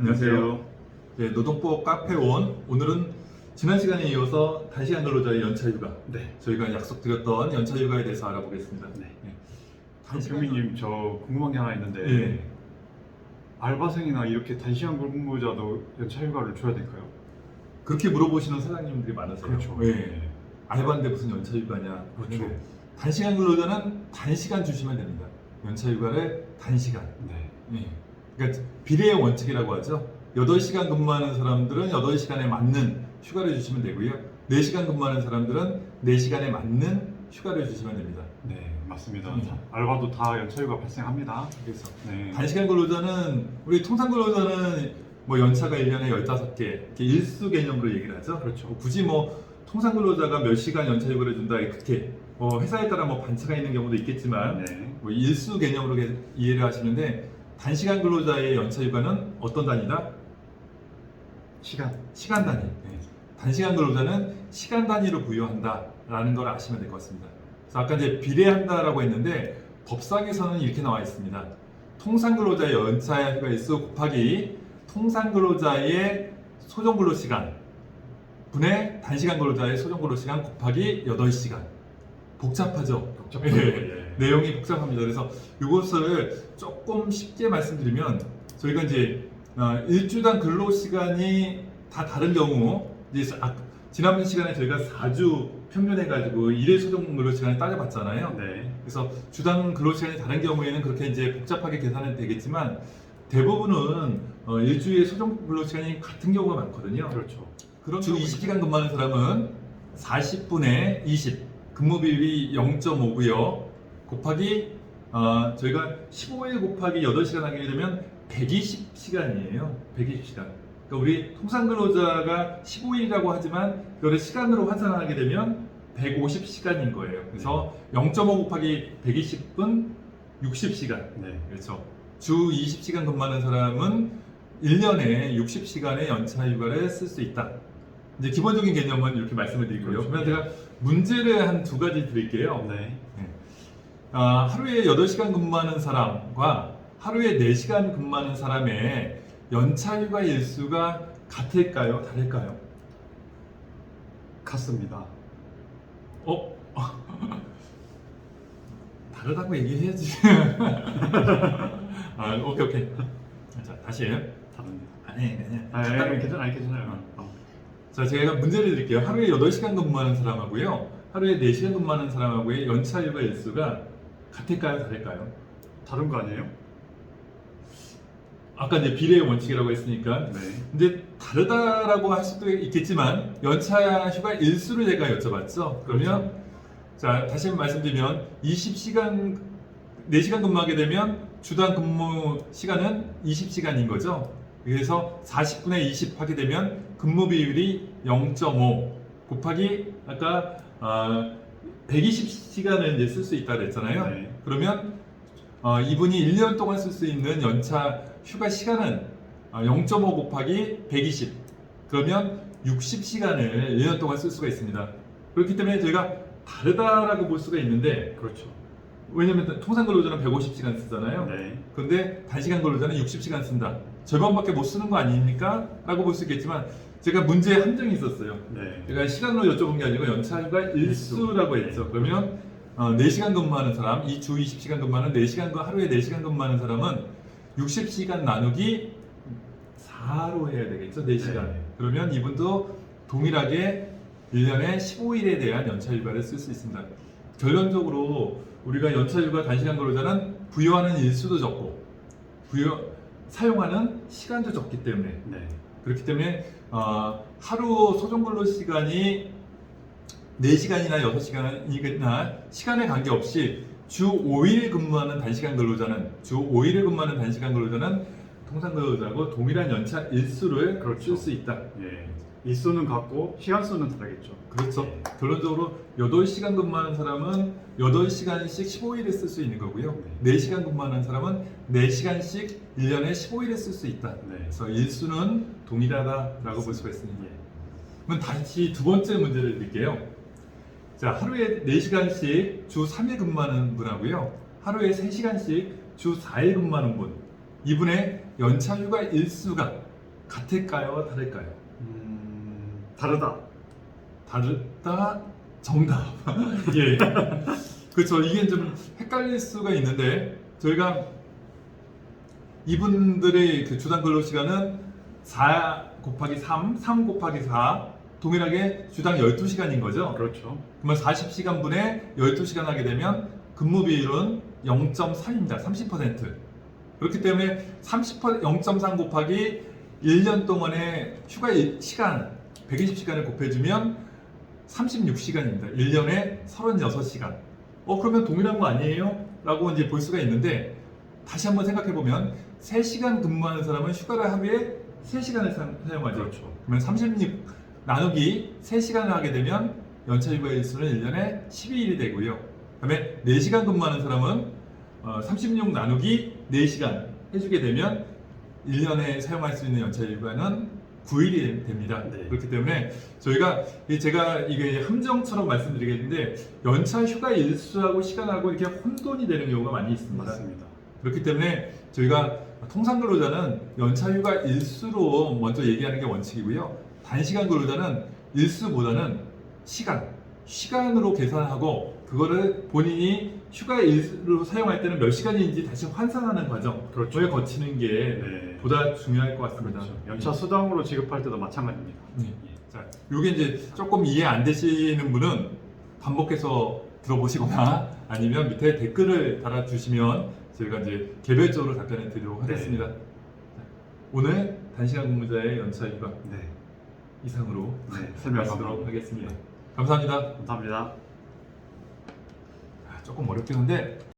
안녕하세요. 네, 노동법 카페온 오늘은 지난 시간에 이어서 단시간 근로자의 연차휴가 네. 저희가 약속드렸던 연차휴가에 대해서 알아보겠습니다. 네. 단시간 경민님 저 궁금한 게 하나 있는데 예. 알바생이나 이렇게 단시간 근무자도 연차 휴가를 줘야 될까요? 그렇게 물어보시는 사장님들이 많으세요. 예. 네. 알바인데 무슨 연차휴가냐? 그렇죠. 네. 단시간 근로자는 단시간 주시면 됩니다. 연차휴가를 단시간. 네. 예. 그러니까 비례의 원칙이라고 하죠. 8시간 근무하는 사람들은 8시간에 맞는 휴가를 주시면 되고요. 4시간 근무하는 사람들은 4시간에 맞는 휴가를 주시면 됩니다. 네, 맞습니다. 음. 다- 알바도 다 연차 휴가 발생합니다. 그래서 네. 단시간 근로자는 우리 통상 근로자는 뭐 연차가 1년에 15개 이렇게 일수 개념으로 얘기를 하죠. 그렇죠. 뭐 굳이 뭐 통상 근로자가 몇 시간 연차 휴가를 준다 이렇게 뭐 회사에 따라 뭐 반차가 있는 경우도 있겠지만 네. 뭐 일수 개념으로 게- 이해를 하시는데 단시간 근로자의 연차 휴가는 어떤 단위다? 시간. 시간 단위. 네. 단시간 근로자는 시간 단위로 부여한다라는 걸 아시면 될 것 같습니다. 그래서 아까 이제 비례한다라고 했는데 법상에서는 이렇게 나와 있습니다. 통상 근로자의 연차 휴가 일수 곱하기 통상 근로자의 소정 근로 시간 분의 단시간 근로자의 소정 근로 시간 곱하기 8시간. 복잡하죠? 복잡하죠. 예. 예. 내용이 복잡합니다. 그래서 이것을 조금 쉽게 말씀드리면 저희가 이제 어, 일주당 근로 시간이 다 다른 경우 이제 아, 지난번 시간에 저희가 4주 평균해 가지고 일일 소정 근로 시간을 따져봤잖아요. 네. 그래서 주당 근로 시간이 다른 경우에는 그렇게 이제 복잡하게 계산은 되겠지만 대부분은 어, 일주일 소정 근로 시간이 같은 경우가 많거든요. 그렇죠. 그럼 주 20시간 근무하는 사람은 40분의 20 근무 비율이 0.5고요. 곱하기 어, 저희가 15일 곱하기 8시간 하게 되면 120시간이에요. 120시간. 그러니까 우리 통상 근로자가 15일이라고 하지만 그거를 시간으로 환산하게 되면 150시간인 거예요. 그래서 0.5 곱하기 120분 60시간. 네. 그렇죠. 주 20시간 근무하는 사람은 1년에 60시간의 연차 휴가를 쓸 수 있다. 이제 기본적인 개념은 이렇게 말씀을 드리고요. 그러면 제가 문제를 한 두 가지 드릴게요. 네. 아, 하루에 8시간 근무하는 사람과 하루에 4시간 근무하는 사람의 연차 휴가 일수가 같을까요? 다를까요? 같습니다. 어? 다르다고 얘기해야지. 아, 오케이, 오케이. 자, 다시. 다릅니다. 아니, 아니. 아, 예, 괜찮아요. 아니, 괜찮아요. 어. 자, 제가 문제를 드릴게요. 하루에 8시간 근무하는 사람하고요. 하루에 4시간 근무하는 사람하고의 연차 휴가 일수가 같을까요? 다를까요? 다른 거 아니에요? 아까 이제 비례의 원칙이라고 했으니까. 네. 근데 다르다라고 할 수도 있겠지만 연차 휴가 일수를 제가 여쭤봤죠. 그러면 자, 다시 한번 말씀드리면 20시간 4시간 근무하게 되면 주당 근무 시간은 20시간인 거죠. 그래서 40분의 20 하게 되면 근무 비율이 0.5 곱하기 아까 아, 120시간을 이제 쓸 수 있다 그랬잖아요. 네. 그러면 어, 이분이 1년 동안 쓸 수 있는 연차 휴가 시간은 어, 0.5 곱하기 120 그러면 60시간을 1년 동안 쓸 수가 있습니다. 그렇기 때문에 저희가 다르다라고 볼 수가 있는데 그렇죠. 왜냐면 통상 근로자는 150시간 쓰잖아요. 네. 근데 단시간 근로자는 60시간 쓴다. 절반밖에 못 쓰는 거 아닙니까? 라고 볼 수 있겠지만 제가 문제에 함정이 있었어요. 네. 제가 시간으로 여쭤본 게 아니고 연차 휴가 일수라고 했죠. 그러면 어, 4시간 근무하는 사람, 이 주 20시간 근무하는 4시간, 근- 하루에 4시간 근무하는 사람은 60시간 나누기 4로 해야 되겠죠. 4시간. 네. 그러면 이분도 동일하게 1년에 15일에 대한 연차 휴가를 쓸 수 있습니다. 결론적으로 우리가 연차 휴가 단시간 근로자는 부여하는 일수도 적고 부여 사용하는 시간도 적기 때문에 네. 그렇기 때문에 어, 하루 소정 근로 시간이 4시간이나 6시간이나 시간에 관계없이 주 5일 근무하는 단시간 근로자는 주 5일을 근무하는 단시간 근로자는 통상 근로자하고 동일한 연차 일수를 그렇죠. 쓸 수 있다. 예. 일수는 같고 시간 수는 다르겠죠. 그렇죠. 결론적으로 8시간 근무하는 사람은 8시간씩 15일을 쓸수 있는 거고요. 4시간 근무하는 사람은 4시간씩 1년에 15일을 쓸수 있다. 네. 그래서 일수는 동일하다라고 볼 수가 있습니다. 예. 그럼 다시 두 번째 문제를 드릴게요. 자, 하루에 4시간씩 주 3일 근무하는 분하고요. 하루에 3시간씩 주 4일 근무하는 분. 이분의 연차 휴가 일수가 같을까요? 다를까요? 음, 다르다. 다르다 정답. 예. 그렇죠. 이게 좀 헷갈릴 수가 있는데 저희가 이분들의 그 주당 근로 시간은 4 곱하기 3, 3 곱하기 4 동일하게 주당 12시간인 거죠. 그렇죠. 그러면 40시간 분에 12시간 하게 되면 근무 비율은 0.3입니다. 30%. 그렇기 때문에 30% 0.3 곱하기 1년 동안의 휴가 일- 시간 120시간을 곱해주면 36시간입니다. 1년에 36시간. 어 그러면 동일한 거 아니에요? 라고 이제 볼 수가 있는데 다시 한번 생각해 보면 3시간 근무하는 사람은 휴가를 하루에 3시간을 사용하죠. 그렇죠. 그러면 36 나누기 3시간을 하게 되면 연차 휴가 일수는 1년에 12일이 되고요. 그다음에 4시간 근무하는 사람은 어, 36 나누기 4시간 해주게 되면 1년에 사용할 수 있는 연차 휴가는 9일이 됩니다. 네. 그렇기 때문에 저희가 이 제가 이게 함정처럼 말씀드리겠는데 연차 휴가 일수하고 시간하고 이렇게 혼돈이 되는 경우가 많이 있습니다. 맞습니다. 그렇기 근로자는 저희가 통상 근로자는 연차 휴가 일수로 먼저 얘기하는 게 원칙이고요. 단시간 근로자는 일수보다는 시간, 시간으로 계산하고 그거를 본인이 휴가 일수로 사용할 때는 몇 시간인지 다시 환산하는 과정, 그렇죠. 을 거치는 게 네. 보다 중요할 것 같습니다. 그렇죠. 연차 수당으로 지급할 때도 마찬가지입니다. 네. 자, 요게 이제 조금 이해 안 되시는 분은 반복해서 들어보시거나 아니면 밑에 댓글을 달아주시면 저희가 이제 개별적으로 답변을 드리도록 네. 하겠습니다. 자, 오늘 단시간 근무자의 연차 휴가 네. 이상으로 네. 설명 마치도록 감사합니다. 하겠습니다. 감사합니다. 감사합니다. 아, 조금 어렵긴 한데